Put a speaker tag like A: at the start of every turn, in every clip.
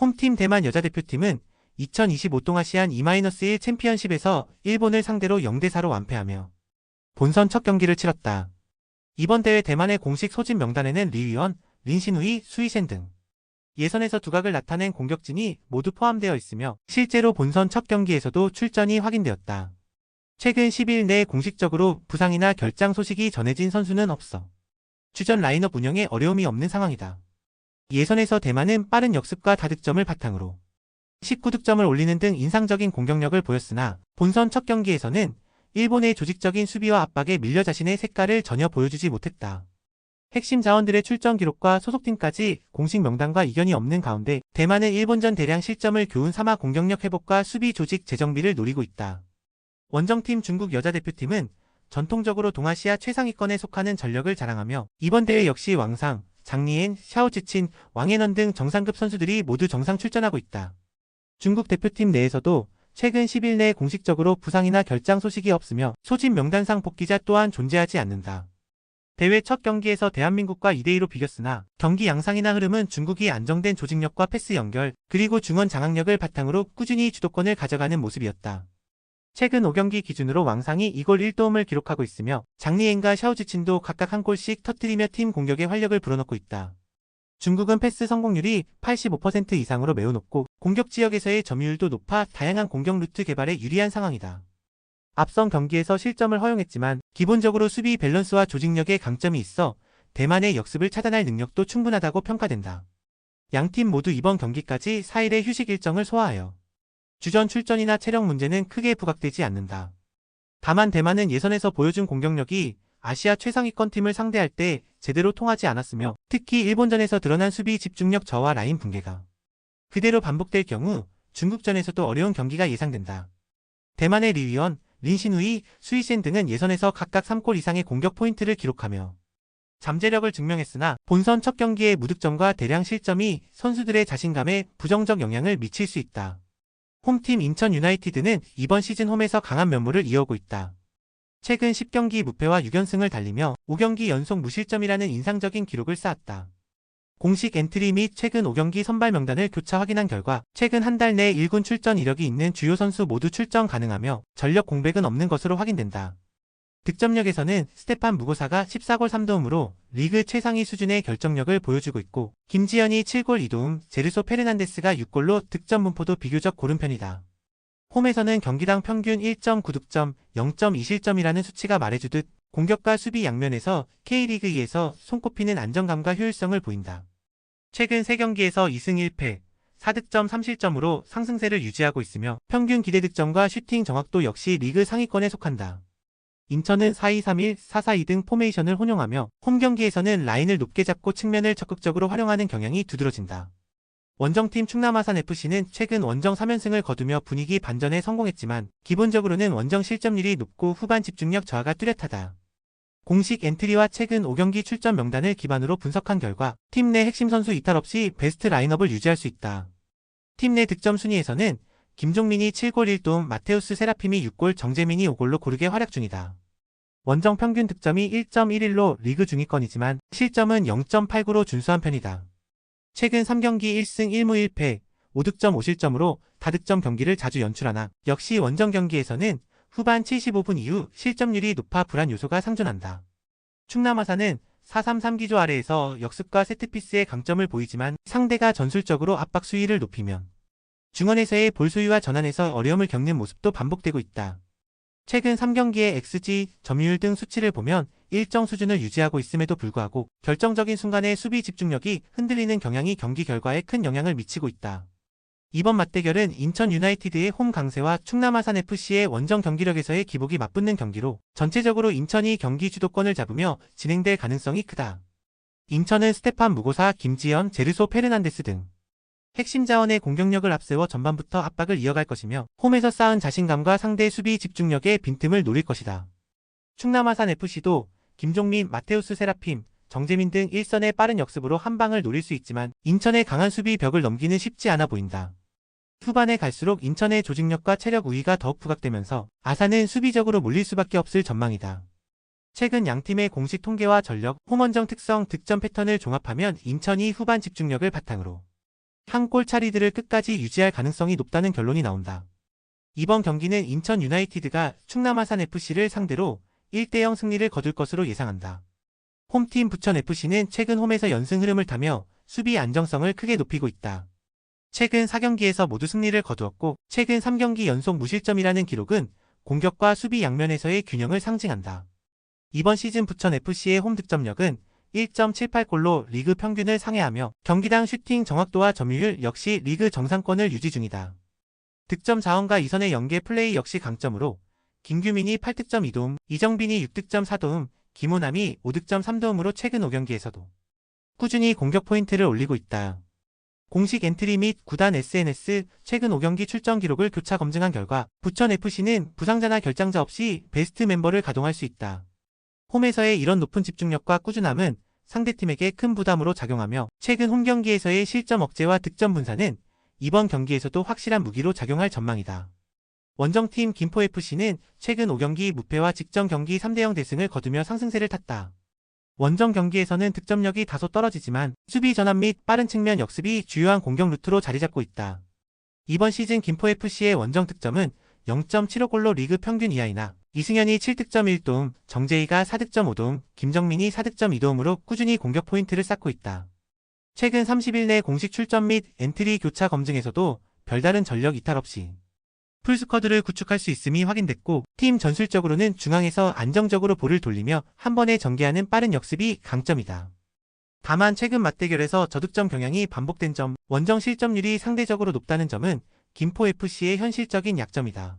A: 홈팀 대만 여자 대표팀은 2025 동아시안 2-1 챔피언십에서 일본을 상대로 0대4로 완패하며 본선 첫 경기를 치렀다. 이번 대회 대만의 공식 소집 명단에는 리위원, 린신우이, 수이센 등 예선에서 두각을 나타낸 공격진이 모두 포함되어 있으며 실제로 본선 첫 경기에서도 출전이 확인되었다. 최근 10일 내 공식적으로 부상이나 결장 소식이 전해진 선수는 없어 주전 라인업 운영에 어려움이 없는 상황이다. 예선에서 대만은 빠른 역습과 다득점을 바탕으로 19득점을 올리는 등 인상적인 공격력을 보였으나 본선 첫 경기에서는 일본의 조직적인 수비와 압박에 밀려 자신의 색깔을 전혀 보여주지 못했다. 핵심 자원들의 출전 기록과 소속팀까지 공식 명단과 이견이 없는 가운데 대만은 일본전 대량 실점을 교훈 삼아 공격력 회복과 수비 조직 재정비를 노리고 있다. 원정팀 중국 여자대표팀은 전통적으로 동아시아 최상위권에 속하는 전력을 자랑하며 이번 대회 역시 왕상, 장리엔, 샤오지친, 왕앤원 등 정상급 선수들이 모두 정상 출전하고 있다. 중국 대표팀 내에서도 최근 10일 내 공식적으로 부상이나 결장 소식이 없으며 소집 명단상 복귀자 또한 존재하지 않는다. 대회 첫 경기에서 대한민국과 2대2로 비겼으나 경기 양상이나 흐름은 중국이 안정된 조직력과 패스 연결 그리고 중원 장악력을 바탕으로 꾸준히 주도권을 가져가는 모습이었다. 최근 5경기 기준으로 왕상이 2골 1도움을 기록하고 있으며 장리엔과 샤오지친도 각각 한 골씩 터뜨리며 팀 공격에 활력을 불어넣고 있다. 중국은 패스 성공률이 85% 이상으로 매우 높고 공격 지역에서의 점유율도 높아 다양한 공격 루트 개발에 유리한 상황이다. 앞선 경기에서 실점을 허용했지만 기본적으로 수비 밸런스와 조직력에 강점이 있어 대만의 역습을 차단할 능력도 충분하다고 평가된다. 양팀 모두 이번 경기까지 4일의 휴식 일정을 소화하여 주전 출전이나 체력 문제는 크게 부각되지 않는다. 다만 대만은 예선에서 보여준 공격력이 아시아 최상위권 팀을 상대할 때 제대로 통하지 않았으며 특히 일본전에서 드러난 수비 집중력 저하 라인 붕괴가 그대로 반복될 경우 중국전에서도 어려운 경기가 예상된다. 대만의 리위원, 린신우이, 수이센 등은 예선에서 각각 3골 이상의 공격 포인트를 기록하며 잠재력을 증명했으나 본선 첫 경기의 무득점과 대량 실점이 선수들의 자신감에 부정적 영향을 미칠 수 있다. 홈팀 인천 유나이티드는 이번 시즌 홈에서 강한 면모를 이어오고 있다. 최근 10경기 무패와 6연승을 달리며 5경기 연속 무실점이라는 인상적인 기록을 쌓았다. 공식 엔트리 및 최근 5경기 선발 명단을 교차 확인한 결과 최근 한 달내 1군 출전 이력이 있는 주요 선수 모두 출전 가능하며 전력 공백은 없는 것으로 확인된다. 득점력에서는 스테판 무고사가 14골 3도움으로 리그 최상위 수준의 결정력을 보여주고 있고 김지현이 7골 2도움, 제르소 페르난데스가 6골로 득점 분포도 비교적 고른 편이다. 홈에서는 경기당 평균 1.9득점, 0.2실점이라는 수치가 말해주듯 공격과 수비 양면에서 K리그2에서 손꼽히는 안정감과 효율성을 보인다. 최근 3경기에서 2승 1패, 4득점 3실점으로 상승세를 유지하고 있으며 평균 기대 득점과 슈팅 정확도 역시 리그 상위권에 속한다. 인천은 4-2-3-1, 4-4-2 등 포메이션을 혼용하며 홈 경기에서는 라인을 높게 잡고 측면을 적극적으로 활용하는 경향이 두드러진다. 원정팀 충남아산FC는 최근 원정 3연승을 거두며 분위기 반전에 성공했지만 기본적으로는 원정 실점률이 높고 후반 집중력 저하가 뚜렷하다. 공식 엔트리와 최근 5경기 출전 명단을 기반으로 분석한 결과 팀 내 핵심 선수 이탈 없이 베스트 라인업을 유지할 수 있다. 팀 내 득점 순위에서는 김종민이 7골 1도움, 마테우스 세라핌이 6골, 정재민이 5골로 고르게 활약 중이다. 원정 평균 득점이 1.11로 리그 중위권이지만 실점은 0.89로 준수한 편이다. 최근 3경기 1승 1무 1패, 5득점 5실점으로 다득점 경기를 자주 연출하나 역시 원정 경기에서는 후반 75분 이후 실점률이 높아 불안 요소가 상존한다. 충남 아산은 4-3-3 기조 아래에서 역습과 세트피스의 강점을 보이지만 상대가 전술적으로 압박 수위를 높이면 중원에서의 볼 소유와 전환에서 어려움을 겪는 모습도 반복되고 있다. 최근 3경기의 XG, 점유율 등 수치를 보면 일정 수준을 유지하고 있음에도 불구하고 결정적인 순간의 수비 집중력이 흔들리는 경향이 경기 결과에 큰 영향을 미치고 있다. 이번 맞대결은 인천 유나이티드의 홈 강세와 충남 아산 FC의 원정 경기력에서의 기복이 맞붙는 경기로 전체적으로 인천이 경기 주도권을 잡으며 진행될 가능성이 크다. 인천은 스테판 무고사, 김지현, 제르소 페르난데스 등 핵심 자원의 공격력을 앞세워 전반부터 압박을 이어갈 것이며 홈에서 쌓은 자신감과 상대 수비 집중력의 빈틈을 노릴 것이다. 충남아산 FC도 김종민, 마테우스 세라핌, 정재민 등 일선의 빠른 역습으로 한 방을 노릴 수 있지만 인천의 강한 수비 벽을 넘기는 쉽지 않아 보인다. 후반에 갈수록 인천의 조직력과 체력 우위가 더욱 부각되면서 아산은 수비적으로 몰릴 수밖에 없을 전망이다. 최근 양팀의 공식 통계와 전력, 홈원정 특성, 득점 패턴을 종합하면 인천이 후반 집중력을 바탕으로 한골 차리드를 끝까지 유지할 가능성이 높다는 결론이 나온다. 이번 경기는 인천 유나이티드가 충남 아산 FC를 상대로 1대0 승리를 거둘 것으로 예상한다. 홈팀 부천 FC는 최근 홈에서 연승 흐름을 타며 수비 안정성을 크게 높이고 있다. 최근 4경기에서 모두 승리를 거두었고 최근 3경기 연속 무실점이라는 기록은 공격과 수비 양면에서의 균형을 상징한다. 이번 시즌 부천 FC의 홈 득점력은 1.78골로 리그 평균을 상회하며 경기당 슈팅 정확도와 점유율 역시 리그 정상권을 유지 중이다. 득점 자원과 이선의 연계 플레이 역시 강점으로 김규민이 8득점 2도움, 이정빈이 6득점 4도움, 김호남이 5득점 3도움으로 최근 5경기에서도 꾸준히 공격 포인트를 올리고 있다. 공식 엔트리 및 구단 SNS 최근 5경기 출전 기록을 교차 검증한 결과 부천FC는 부상자나 결장자 없이 베스트 멤버를 가동할 수 있다. 홈에서의 이런 높은 집중력과 꾸준함은 상대팀에게 큰 부담으로 작용하며 최근 홈 경기에서의 실점 억제와 득점 분산은 이번 경기에서도 확실한 무기로 작용할 전망이다. 원정팀 김포FC는 최근 5경기 무패와 직전 경기 3대0 대승을 거두며 상승세를 탔다. 원정 경기에서는 득점력이 다소 떨어지지만 수비 전환 및 빠른 측면 역습이 주요한 공격 루트로 자리 잡고 있다. 이번 시즌 김포FC의 원정 득점은 0.75골로 리그 평균 이하이나 이승현이 7득점 1도움, 정재희가 4득점 5도움, 김정민이 4득점 2도움으로 꾸준히 공격 포인트를 쌓고 있다. 최근 30일 내 공식 출전 및 엔트리 교차 검증에서도 별다른 전력 이탈 없이 풀스쿼드를 구축할 수 있음이 확인됐고 팀 전술적으로는 중앙에서 안정적으로 볼을 돌리며 한 번에 전개하는 빠른 역습이 강점이다. 다만 최근 맞대결에서 저득점 경향이 반복된 점, 원정 실점률이 상대적으로 높다는 점은 김포FC의 현실적인 약점이다.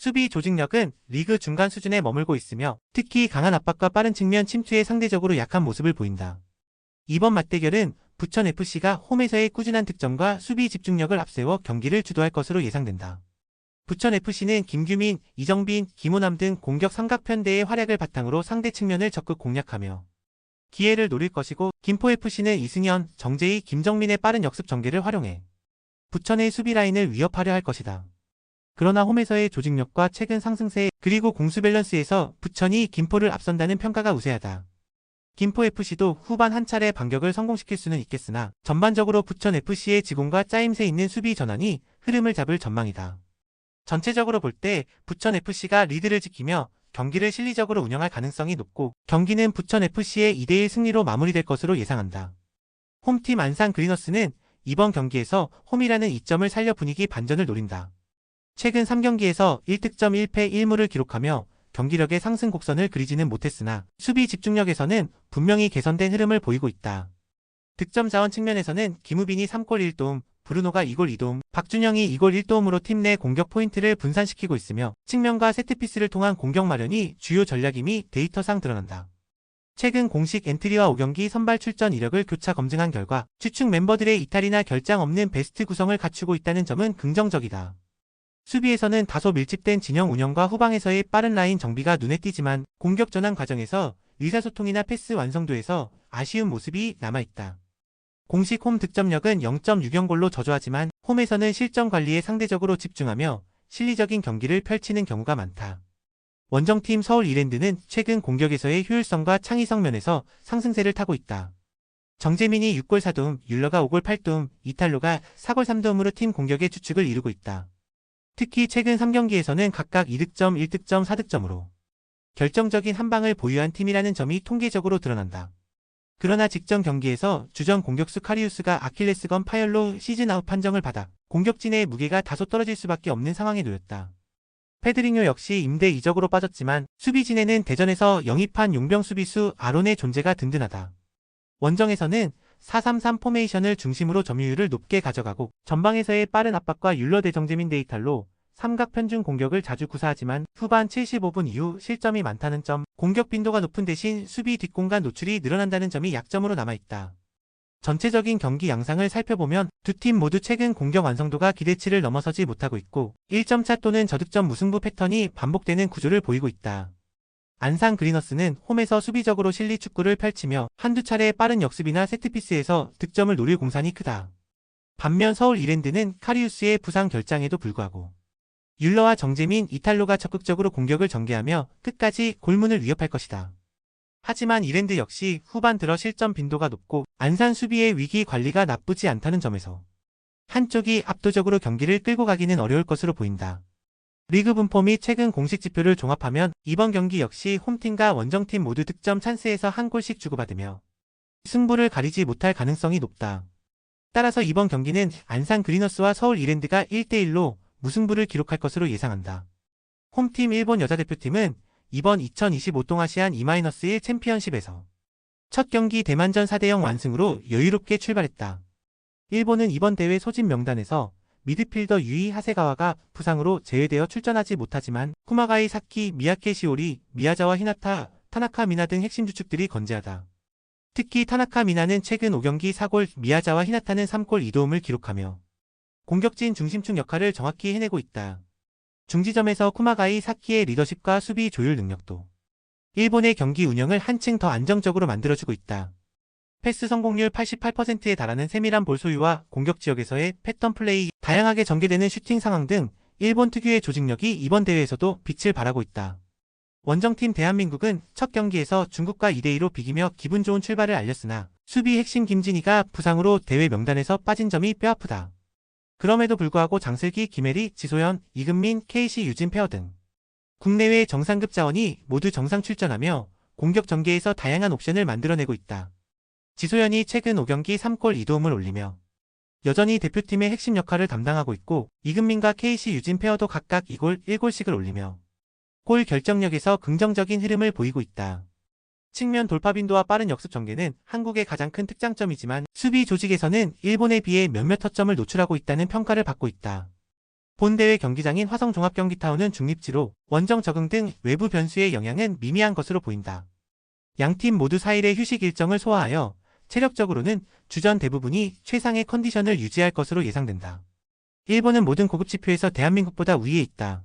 A: 수비 조직력은 리그 중간 수준에 머물고 있으며 특히 강한 압박과 빠른 측면 침투에 상대적으로 약한 모습을 보인다. 이번 맞대결은 부천FC가 홈에서의 꾸준한 득점과 수비 집중력을 앞세워 경기를 주도할 것으로 예상된다. 부천FC는 김규민, 이정빈, 김호남 등 공격 삼각편대의 활약을 바탕으로 상대 측면을 적극 공략하며 기회를 노릴 것이고 김포FC는 이승현, 정재희, 김정민의 빠른 역습 전개를 활용해 부천의 수비 라인을 위협하려 할 것이다. 그러나 홈에서의 조직력과 최근 상승세 그리고 공수 밸런스에서 부천이 김포를 앞선다는 평가가 우세하다. 김포FC도 후반 한 차례 반격을 성공시킬 수는 있겠으나 전반적으로 부천FC의 지공과 짜임새 있는 수비 전환이 흐름을 잡을 전망이다. 전체적으로 볼 때 부천FC가 리드를 지키며 경기를 실리적으로 운영할 가능성이 높고 경기는 부천FC의 2대1 승리로 마무리될 것으로 예상한다. 홈팀 안산 그리너스는 이번 경기에서 홈이라는 이점을 살려 분위기 반전을 노린다. 최근 3경기에서 1득점 1패 1무를 기록하며 경기력의 상승 곡선을 그리지는 못했으나 수비 집중력에서는 분명히 개선된 흐름을 보이고 있다. 득점 자원 측면에서는 김우빈이 3골 1도움, 브루노가 2골 2도움, 박준영이 2골 1도움으로 팀 내 공격 포인트를 분산시키고 있으며 측면과 세트피스를 통한 공격 마련이 주요 전략임이 데이터상 드러난다. 최근 공식 엔트리와 5경기 선발 출전 이력을 교차 검증한 결과 주축 멤버들의 이탈이나 결장 없는 베스트 구성을 갖추고 있다는 점은 긍정적이다. 수비에서는 다소 밀집된 진영 운영과 후방에서의 빠른 라인 정비가 눈에 띄지만 공격 전환 과정에서 의사소통이나 패스 완성도에서 아쉬운 모습이 남아있다. 공식 홈 득점력은 0.6연골로 저조하지만 홈에서는 실점 관리에 상대적으로 집중하며 실리적인 경기를 펼치는 경우가 많다. 원정팀 서울 이랜드는 최근 공격에서의 효율성과 창의성 면에서 상승세를 타고 있다. 정재민이 6골 4도움, 율러가 5골 8도움, 이탈로가 4골 3도움으로 팀 공격의 주축을 이루고 있다. 특히 최근 3경기에서는 각각 2득점, 1득점, 4득점으로 결정적인 한 방을 보유한 팀이라는 점이 통계적으로 드러난다. 그러나 직전 경기에서 주전 공격수 카리우스가 아킬레스건 파열로 시즌 아웃 판정을 받아 공격진의 무게가 다소 떨어질 수밖에 없는 상황에 놓였다. 페드링요 역시 임대 이적으로 빠졌지만 수비진에는 대전에서 영입한 용병 수비수 아론의 존재가 든든하다. 원정에서는 433 포메이션을 중심으로 점유율을 높게 가져가고 전방에서의 빠른 압박과 율러 대정재민 데이탈로 삼각 편중 공격을 자주 구사하지만 후반 75분 이후 실점이 많다는 점, 공격 빈도가 높은 대신 수비 뒷공간 노출이 늘어난다는 점이 약점으로 남아있다. 전체적인 경기 양상을 살펴보면 두 팀 모두 최근 공격 완성도가 기대치를 넘어서지 못하고 있고 1점차 또는 저득점 무승부 패턴이 반복되는 구조를 보이고 있다. 안산 그리너스는 홈에서 수비적으로 실리 축구를 펼치며 한두 차례 빠른 역습이나 세트피스에서 득점을 노릴 공산이 크다. 반면 서울 이랜드는 카리우스의 부상 결장에도 불구하고 율러와 정재민, 이탈로가 적극적으로 공격을 전개하며 끝까지 골문을 위협할 것이다. 하지만 이랜드 역시 후반 들어 실점 빈도가 높고 안산 수비의 위기 관리가 나쁘지 않다는 점에서 한쪽이 압도적으로 경기를 끌고 가기는 어려울 것으로 보인다. 리그 분포 및 최근 공식 지표를 종합하면 이번 경기 역시 홈팀과 원정팀 모두 득점 찬스에서 한 골씩 주고받으며 승부를 가리지 못할 가능성이 높다. 따라서 이번 경기는 안산 그리너스와 서울 이랜드가 1대1로 무승부를 기록할 것으로 예상한다. 홈팀 일본 여자대표팀은 이번 2025 동아시안 2-1 챔피언십에서 첫 경기 대만전 4대0 완승으로 여유롭게 출발했다. 일본은 이번 대회 소집 명단에서 미드필더 유이 하세가와가 부상으로 제외되어 출전하지 못하지만 쿠마가이 사키, 미야케 시오리, 미야자와 히나타, 타나카 미나 등 핵심 주축들이 건재하다. 특히 타나카 미나는 최근 5경기 4골, 미야자와 히나타는 3골 2도움을 기록하며 공격진 중심축 역할을 정확히 해내고 있다. 중지점에서 쿠마가이 사키의 리더십과 수비 조율 능력도 일본의 경기 운영을 한층 더 안정적으로 만들어주고 있다. 패스 성공률 88%에 달하는 세밀한 볼 소유와 공격 지역에서의 패턴 플레이, 다양하게 전개되는 슈팅 상황 등 일본 특유의 조직력이 이번 대회에서도 빛을 발하고 있다. 원정팀 대한민국은 첫 경기에서 중국과 2대2로 비기며 기분 좋은 출발을 알렸으나 수비 핵심 김진희가 부상으로 대회 명단에서 빠진 점이 뼈아프다. 그럼에도 불구하고 장슬기, 김혜리, 지소연, 이금민, KC 유진 페어 등 국내외 정상급 자원이 모두 정상 출전하며 공격 전개에서 다양한 옵션을 만들어내고 있다. 지소연이 최근 5경기 3골 2도움을 올리며 여전히 대표팀의 핵심 역할을 담당하고 있고 이금민과 KC 유진 페어도 각각 2골 1골씩을 올리며 골 결정력에서 긍정적인 흐름을 보이고 있다. 측면 돌파 빈도와 빠른 역습 전개는 한국의 가장 큰 특장점이지만 수비 조직에서는 일본에 비해 몇몇 허점을 노출하고 있다는 평가를 받고 있다. 본 대회 경기장인 화성 종합경기타운은 중립지로 원정 적응 등 외부 변수의 영향은 미미한 것으로 보인다. 양팀 모두 4일의 휴식 일정을 소화하여 체력적으로는 주전 대부분이 최상의 컨디션을 유지할 것으로 예상된다. 일본은 모든 고급 지표에서 대한민국보다 우위에 있다.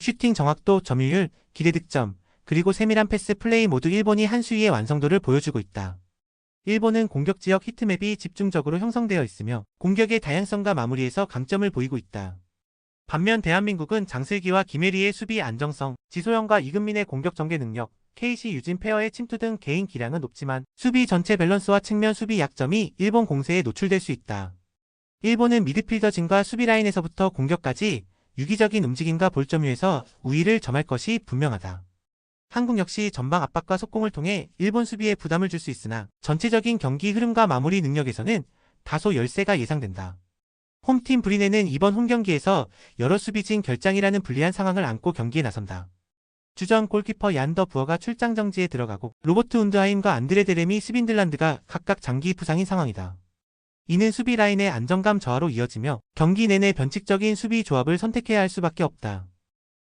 A: 슈팅 정확도, 점유율, 기대 득점, 그리고 세밀한 패스 플레이 모두 일본이 한 수위의 완성도를 보여주고 있다. 일본은 공격 지역 히트맵이 집중적으로 형성되어 있으며 공격의 다양성과 마무리에서 강점을 보이고 있다. 반면 대한민국은 장슬기와 김혜리의 수비 안정성, 지소영과 이금민의 공격 전개 능력, KC 유진 페어의 침투 등 개인 기량은 높지만 수비 전체 밸런스와 측면 수비 약점이 일본 공세에 노출될 수 있다. 일본은 미드필더진과 수비 라인에서부터 공격까지 유기적인 움직임과 볼점유에서 우위를 점할 것이 분명하다. 한국 역시 전방 압박과 속공을 통해 일본 수비에 부담을 줄 수 있으나 전체적인 경기 흐름과 마무리 능력에서는 다소 열세가 예상된다. 홈팀 브리네는 이번 홈경기에서 여러 수비진 결장이라는 불리한 상황을 안고 경기에 나선다. 주전 골키퍼 얀더 부어가 출장 정지에 들어가고 로버트 운드하임과 안드레 데레미 스빈들란드가 각각 장기 부상인 상황이다. 이는 수비 라인의 안정감 저하로 이어지며 경기 내내 변칙적인 수비 조합을 선택해야 할 수밖에 없다.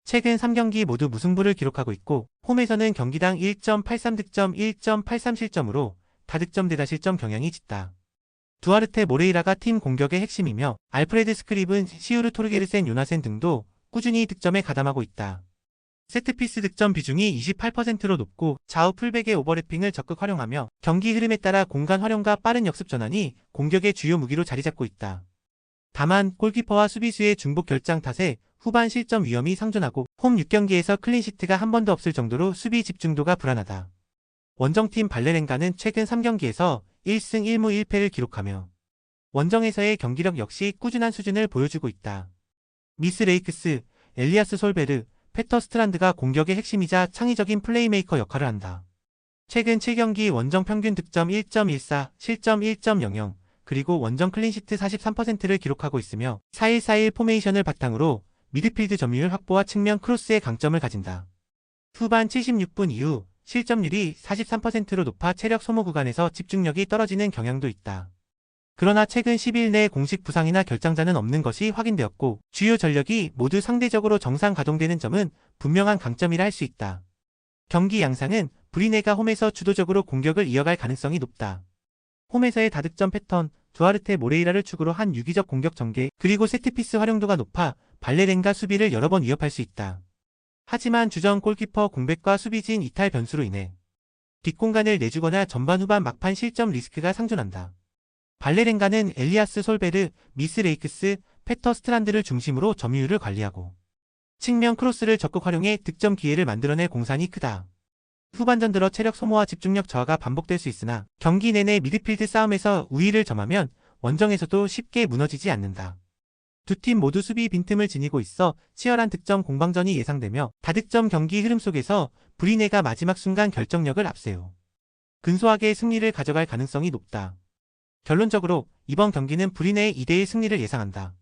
A: 최근 3경기 모두 무승부를 기록하고 있고 홈에서는 경기당 1.83 득점 1.83 실점으로 다득점 대다실점 경향이 짙다. 두아르테 모레이라가 팀 공격의 핵심이며 알프레드 스크립은 시우르 토르게르센 요나센 등도 꾸준히 득점에 가담하고 있다. 세트피스 득점 비중이 28%로 높고 좌우 풀백의 오버래핑을 적극 활용하며 경기 흐름에 따라 공간 활용과 빠른 역습 전환이 공격의 주요 무기로 자리 잡고 있다. 다만 골키퍼와 수비수의 중복 결장 탓에 후반 실점 위험이 상존하고 홈 6경기에서 클린시트가 한 번도 없을 정도로 수비 집중도가 불안하다. 원정팀 발레렌가는 최근 3경기에서 1승 1무 1패를 기록하며 원정에서의 경기력 역시 꾸준한 수준을 보여주고 있다. 미스 레이크스, 엘리아스 솔베르, 페터 스트란드가 공격의 핵심이자 창의적인 플레이메이커 역할을 한다. 최근 7경기 원정 평균 득점 1.14, 실점 1.00, 그리고 원정 클린시트 43%를 기록하고 있으며 4-1-4-1 포메이션을 바탕으로 미드필드 점유율 확보와 측면 크로스의 강점을 가진다. 후반 76분 이후 실점률이 43%로 높아 체력 소모 구간에서 집중력이 떨어지는 경향도 있다. 그러나 최근 10일 내 공식 부상이나 결장자는 없는 것이 확인되었고 주요 전력이 모두 상대적으로 정상 가동되는 점은 분명한 강점이라 할 수 있다. 경기 양상은 브리네가 홈에서 주도적으로 공격을 이어갈 가능성이 높다. 홈에서의 다득점 패턴, 두아르테 모레이라를 축으로 한 유기적 공격 전개, 그리고 세트피스 활용도가 높아 발레렌가 수비를 여러 번 위협할 수 있다. 하지만 주전 골키퍼 공백과 수비진 이탈 변수로 인해 뒷공간을 내주거나 전반 후반 막판 실점 리스크가 상존한다. 발레렌가는 엘리아스 솔베르, 미스 레이크스, 페터 스트란드를 중심으로 점유율을 관리하고 측면 크로스를 적극 활용해 득점 기회를 만들어낼 공산이 크다. 후반전 들어 체력 소모와 집중력 저하가 반복될 수 있으나 경기 내내 미드필드 싸움에서 우위를 점하면 원정에서도 쉽게 무너지지 않는다. 두 팀 모두 수비 빈틈을 지니고 있어 치열한 득점 공방전이 예상되며 다득점 경기 흐름 속에서 브리네가 마지막 순간 결정력을 앞세워 근소하게 승리를 가져갈 가능성이 높다. 결론적으로 이번 경기는 불리네의 2대1 승리를 예상한다.